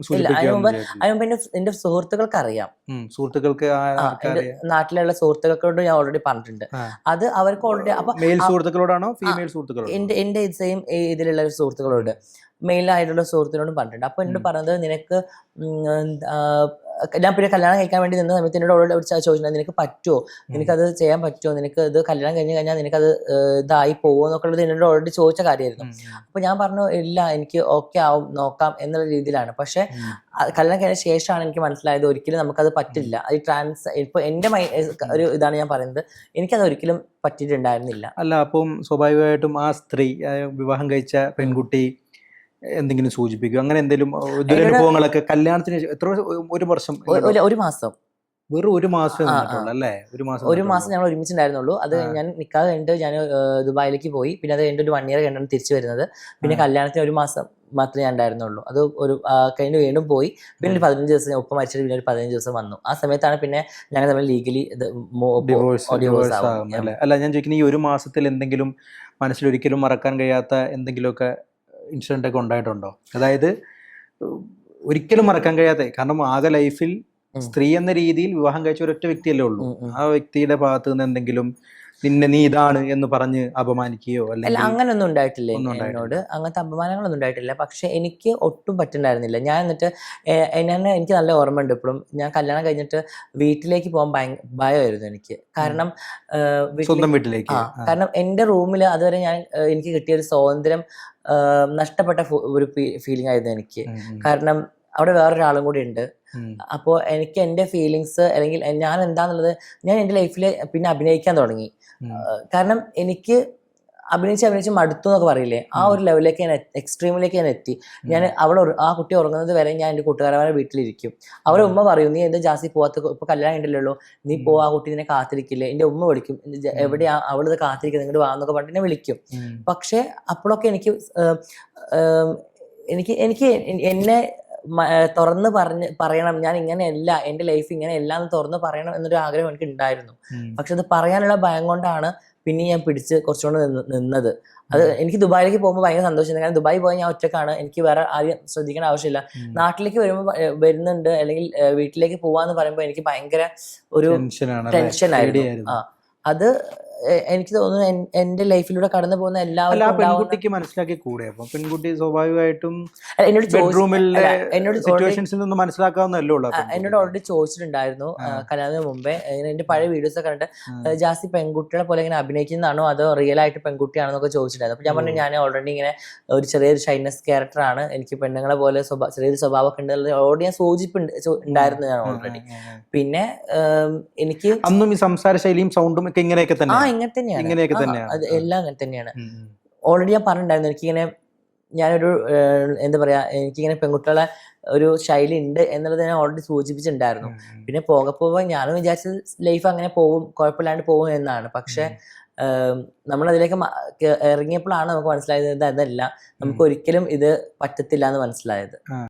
ഇല്ല അതിന് മുമ്പ് സൂചിപ്പിക്കുകയൊന്നും ചെയ്തിട്ടില്ല. അതിന് മുമ്പ് എന്റെ എന്റെ സുഹൃത്തുക്കൾക്ക് അറിയാം സുഹൃത്തുക്കൾക്ക് നാട്ടിലുള്ള സുഹൃത്തുക്കളോട് ഞാൻ ഓൾറെഡി പറഞ്ഞിട്ടുണ്ട്. അത് അവർക്ക് ഓൾറെഡി അപ്പൊ സുഹൃത്തുക്കളോടാണോ ഫീമെയിൽ സുഹൃത്തുക്കളോടോ എന്റെ എന്റെ സെയിം ഇതിലുള്ള സുഹൃത്തുക്കളോട്. മെയിലായിട്ടുള്ള സുഹൃത്തിനോടും പറഞ്ഞിട്ടുണ്ട്. അപ്പൊ എന്നോട്. പറഞ്ഞത് നിനക്ക് ഞാൻ പിന്നെ കല്യാണം കഴിക്കാൻ വേണ്ടി നിന്ന സമയത്ത് എന്നോട് അവളോട് ചോദിച്ചിട്ടുണ്ട് നിനക്ക് പറ്റുമോ നിനക്കത് ചെയ്യാൻ പറ്റുമോ നിനക്ക് ഇത് കല്യാണം കഴിഞ്ഞ് കഴിഞ്ഞാൽ നിനക്കത് ഇതായി പോകുമോ എന്നൊക്കെ ഉള്ളത് എന്നോട് ഓൾറെഡി ചോദിച്ച കാര്യമായിരുന്നു. ഉം, ഉം, അപ്പൊ ഞാൻ പറഞ്ഞു ഇല്ല എനിക്ക് ഓക്കെ ആവും നോക്കാം എന്നുള്ള രീതിയിലാണ്. പക്ഷെ കല്യാണം കഴിഞ്ഞ ശേഷമാണ് എനിക്ക് മനസ്സിലായത് ഒരിക്കലും നമുക്കത് പറ്റില്ല. അത് ട്രാൻസ് ഇപ്പൊ എന്റെ മൈ ഒരു ഇതാണ് ഞാൻ പറയുന്നത്. എനിക്കത് ഒരിക്കലും പറ്റിയിട്ടുണ്ടായിരുന്നില്ല. അല്ല അപ്പം സ്വാഭാവികമായിട്ടും ആ സ്ത്രീ വിവാഹം കഴിച്ച പെൺകുട്ടി എന്തെങ്കിലും സൂചിപ്പിക്കും അങ്ങനെ എന്തെങ്കിലും അനുഭവങ്ങളൊക്കെ ദുരനുഭവങ്ങളൊക്കെ കല്യാണത്തിന് എത്ര ഒരു വർഷം ഒരു- മാസം. വെറും ഒരു മാസം. അല്ലേ? ഒരു മാസം ഒരു. മാസം ഞങ്ങൾ ഒരുമിച്ചുണ്ടായിരുന്നുള്ളൂ. അത് ഞാൻ നിക്കാതെ കഴിഞ്ഞിട്ട് ഞാൻ ദുബായിലേക്ക് പോയി. പിന്നെ അത് കഴിഞ്ഞിട്ട് ഒരു വൺ ഇയർ കഴിഞ്ഞാണ് തിരിച്ചു വരുന്നത്. പിന്നെ. കല്യാണത്തിന് ഒരു മാസം മാത്രമേ ഞാൻ ഉണ്ടായിരുന്നുള്ളൂ. അത് ഒരു കഴിഞ്ഞ് വീണ്ടും പോയി. പിന്നെ ഒരു പതിനഞ്ച് ദിവസം ഒപ്പം മരിച്ചിട്ട് പിന്നെ ഒരു പതിനഞ്ച് ദിവസം വന്നു. ആ സമയത്താണ് പിന്നെ ഞങ്ങൾ തമ്മിൽ ലീഗലി അല്ല? ഞാൻ ചോദിക്കുന്നത് ഈ ഒരു മാസത്തിൽ എന്തെങ്കിലും മനസ്സിൽ ഒരിക്കലും മറക്കാൻ കഴിയാത്ത എന്തെങ്കിലുമൊക്കെ ഇൻസിഡന്റ് ഒക്കെ ഉണ്ടായിട്ടുണ്ടോ? അതായത് ഒരിക്കലും മറക്കാൻ കഴിയാത്ത കാരണം ആകെ ലൈഫിൽ സ്ത്രീ എന്ന രീതിയിൽ വിവാഹം കഴിച്ച ഒരൊറ്റ വ്യക്തിയല്ലേ ഉള്ളൂ. ആ വ്യക്തിയുടെ ഭാഗത്ത് നിന്ന് എന്തെങ്കിലും നിന്നെ നീ ഇതാണ് എന്ന് പറഞ്ഞ് അപമാനിക്കുകയോ അല്ല അങ്ങനൊന്നും ഉണ്ടായിട്ടില്ല എന്നോട്. അങ്ങനത്തെ അപമാനങ്ങളൊന്നും ഉണ്ടായിട്ടില്ല. പക്ഷെ എനിക്ക് ഒട്ടും പറ്റുന്നുണ്ടായിരുന്നില്ല ഞാൻ എന്നിട്ട് എന്നെ എനിക്ക് നല്ല ഓർമ്മയുണ്ട് ഇപ്പോഴും ഞാൻ കല്യാണം കഴിഞ്ഞിട്ട് വീട്ടിലേക്ക് പോകാൻ ഭയ ഭയമായിരുന്നു എനിക്ക്. കാരണം സ്വന്തം വീട്ടിലേക്ക്. കാരണം എന്റെ റൂമിൽ അതുവരെ ഞാൻ എനിക്ക് കിട്ടിയ ഒരു സ്വാതന്ത്ര്യം നഷ്ടപ്പെട്ട ഒരു ഫീലിംഗ് ആയിരുന്നു എനിക്ക്. കാരണം അവിടെ വേറൊരാളും കൂടി ഉണ്ട്. അപ്പോൾ എനിക്ക് എന്റെ ഫീലിങ്സ് അല്ലെങ്കിൽ ഞാൻ എന്താന്നുള്ളത് ഞാൻ എന്റെ ലൈഫിൽ പിന്നെ അഭിനയിക്കാൻ തുടങ്ങി. കാരണം എനിക്ക് അഭിനയിച്ച് അഭിനയിച്ച് മടുത്തു എന്നൊക്കെ പറയില്ലേ? ആ ഒരു ലെവലിലേക്ക് ഞാൻ എക്സ്ട്രീമിലേക്ക് ഞാൻ എത്തി. ഞാൻ അവൾ ആ കുട്ടി ഉറങ്ങുന്നത് വരെ ഞാൻ എന്റെ കൂട്ടുകാരന്മാരെ വീട്ടിലിരിക്കും. അവരെ ഉമ്മ പറയും നീ എന്താ ജാസി പോവാത്ത ഇപ്പൊ കല്യാണം ഉണ്ടല്ലോ നീ. പോവാ ആ കുട്ടി നിന്നെ കാത്തിരിക്കില്ലേ? എന്റെ ഉമ്മ വിളിക്കും. എവിടെയാ? അവളിത് കാത്തിരിക്കുന്നത് ഇങ്ങോട്ട് വാന്നൊക്കെ പറഞ്ഞിട്ട് എന്നെ വിളിക്കും. പക്ഷെ അപ്പോഴൊക്കെ എനിക്ക് എനിക്ക് എനിക്ക് എന്നെ തുറന്ന് പറഞ്ഞ് പറയണം ഞാൻ ഇങ്ങനെയല്ല എന്റെ ലൈഫ് ഇങ്ങനെയല്ല എന്ന് തുറന്ന് പറയണം എന്നൊരു ആഗ്രഹം എനിക്ക് ഉണ്ടായിരുന്നു പക്ഷെ അത് പറയാനുള്ള ഭയം കൊണ്ടാണ് പിന്നെ ഞാൻ പിടിച്ച് കുറച്ചുകൊണ്ട് നിന്നത്. അത് എനിക്ക് ദുബായിലേക്ക് പോകുമ്പോൾ ഭയങ്കര സന്തോഷമുണ്ട് കാരണം ദുബായി പോയാൽ ഞാൻ ഒറ്റക്കാണ്. എനിക്ക് വേറെ ആദ്യം ശ്രദ്ധിക്കേണ്ട ആവശ്യമില്ല. നാട്ടിലേക്ക് വരുമ്പോൾ വരുന്നുണ്ട് അല്ലെങ്കിൽ വീട്ടിലേക്ക് പോവാന്ന് പറയുമ്പോൾ എനിക്ക് ഭയങ്കര ഒരു ടെൻഷനാണ് ടെൻഷൻ ആയിരുന്നു. ആ. അത് എനിക്ക് തോന്നുന്നു എന്റെ ലൈഫിലൂടെ കടന്നു പോകുന്ന പെൺകുട്ടിക്ക് മനസ്സിലാക്കി കൂടെ? അപ്പൊ പെൺകുട്ടി സ്വാഭാവികമായിട്ടും എന്നോട് ചോദിച്ചു- എന്നോട് സിറ്റുവേഷൻസിൽ നിന്ന് മനസ്സിലാക്കാവുന്നല്ലേ ഉള്ളൂ എന്നോട് ഓൾറെഡി ചോദിച്ചിട്ടുണ്ടായിരുന്നു. കല്യാണത്തിന് മുമ്പേ. ഇങ്ങനെ എന്റെ പഴയ വീഡിയോസ് ഒക്കെ കണ്ടിട്ട് ജാസ്തി പെൺകുട്ടികളെ പോലെ ഇങ്ങനെ അഭിനയിക്കുന്നതാണോ അതോ റിയൽ ആയിട്ട് പെൺകുട്ടിയാണെന്നൊക്കെ ചോദിച്ചിട്ടുണ്ടായിരുന്നു. അപ്പൊ ഞാൻ പറഞ്ഞു ഞാൻ ഓൾറെഡി ഇങ്ങനെ ഒരു ചെറിയൊരു ഷൈനസ് ക്യാരക്ടർ ആണ്. എനിക്ക് പെണ്ണുങ്ങളെ പോലെ ചെറിയൊരു സ്വഭാവമൊക്കെ ഉണ്ട് ഓൾറെഡി ഞാൻ സൂചിപ്പുണ്ടായിരുന്നു ഉണ്ടായിരുന്നു ഞാൻ ഓൾറെഡി. പിന്നെ എനിക്ക് അന്നും ഈ സംസാര ശൈലിയും സൗണ്ടും ഒക്കെ ഇങ്ങനെയൊക്കെ ആ തന്നെ ഇങ്ങനെ തന്നെയാണ്. എല്ലാം അങ്ങനെ തന്നെയാണ്. ഓൾറെഡി ഞാൻ പറഞ്ഞിട്ടുണ്ടായിരുന്നു എനിക്കിങ്ങനെ ഞാനൊരു എന്താ പറയാ എനിക്കിങ്ങനെ പെൺകുട്ടികളെ ഒരു ശൈലി ഉണ്ട് എന്നുള്ളത് ഞാൻ ഓൾറെഡി സൂചിപ്പിച്ചിട്ടുണ്ടായിരുന്നു. പിന്നെ പോകെ പോകാൻ ഞാനും വിചാരിച്ചത് ലൈഫ് അങ്ങനെ പോകും കുഴപ്പമില്ലാണ്ട് പോകും എന്നാണ്. പക്ഷെ നമ്മൾ അതിലേക്ക് ഇറങ്ങിയപ്പോഴാണ് നമുക്ക് മനസ്സിലായത് അതല്ല നമുക്ക് ഒരിക്കലും ഇത് പറ്റത്തില്ല എന്ന് മനസ്സിലായത്.